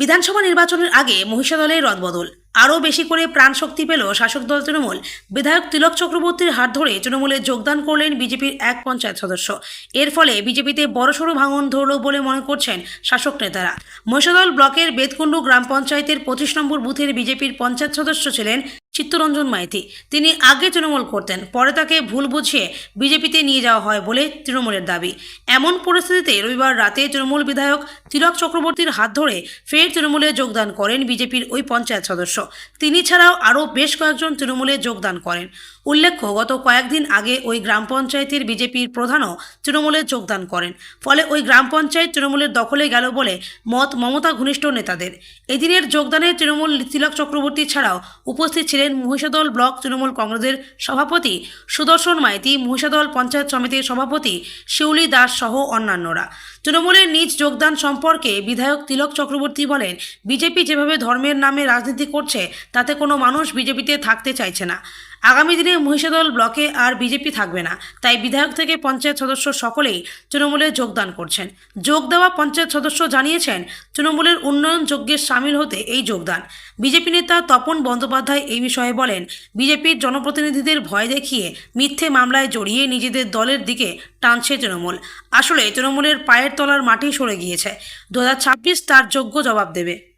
বিধানসভা নির্বাচনের আগে মহিষাদলের রদবদল। আরও বেশি করে প্রাণশক্তি পেল শাসক দল তৃণমূল। বিধায়ক তিলক চক্রবর্তীর হাত ধরে তৃণমূলে যোগদান করলেন বিজেপির এক পঞ্চায়েত সদস্য। এর ফলে বিজেপিতে বড়সড় ভাঙন ধরল বলে মনে করছেন শাসক নেতারা। মহিষাদল ব্লকের বেদকুণ্ডু গ্রাম পঞ্চায়েতের পঁচিশ নম্বর বুথের বিজেপির পঞ্চায়েত সদস্য ছিলেন চিত্তরঞ্জন মাইতি। তিনি আগে তৃণমূল করতেন, পরে তাকে ভুল বুঝিয়ে বিজেপিতে নিয়ে যাওয়া হয় বলে তৃণমূলের দাবি। এমন পরিস্থিতিতে রবিবার রাতে তৃণমূল বিধায়ক তিলক চক্রবর্তীর হাত ধরে ফের তৃণমূলে যোগদান করেন বিজেপির ওই পঞ্চায়েত সদস্য। তিনি ছাড়াও আরও বেশ কয়েকজন তৃণমূলে যোগদান করেন। উল্লেখ্য, গত কয়েকদিন আগে ওই গ্রাম পঞ্চায়েতের বিজেপির প্রধানও তৃণমূলে যোগদান করেন। ফলে ওই গ্রাম পঞ্চায়েত তৃণমূলের দখলে গেল বলে মত মমতা ঘনিষ্ঠ নেতাদের। এদিনের যোগদানে তৃণমূল তিলক চক্রবর্তী ছাড়াও উপস্থিত ছিলেন মহিষাদল ব্লক তৃণমূল কংগ্রেসের সভাপতি সুদর্শন মাইতি, মহিষাদল পঞ্চায়েত সমিতির সভাপতি শিউলি দাস সহ অন্যান্যরা। তৃণমূলের নিজ যোগদান সম্পর্কে বিধায়ক তিলক চক্রবর্তী বলেন, বিজেপি যেভাবে ধর্মের নামে রাজনীতি করছে, তাতে কোনো মানুষ বিজেপিতে থাকতে চাইছে না। আগামী দিনে মহিষাদল ব্লকে আর বিজেপি থাকবে না। তাই বিধায়ক থেকে পঞ্চায়েত সদস্য সকলেই তৃণমূলে যোগদান করছেন। যোগ দেওয়া পঞ্চায়েত সদস্য জানিয়েছেন, তৃণমূলের উন্নয়ন যজ্ঞে সামিল হতে এই যোগদান। বিজেপি নেতা তপন বন্দ্যোপাধ্যায় এই বিষয়ে বলেন, বিজেপির জনপ্রতিনিধিদের ভয় দেখিয়ে মিথ্যে মামলায় জড়িয়ে নিজেদের দলের দিকে টানছে তৃণমূল। আসলে তৃণমূলের পায়ের তলার মাটি সরে গিয়েছে। দু হাজার ছাব্বিশ তার যোগ্য জবাব দেবে।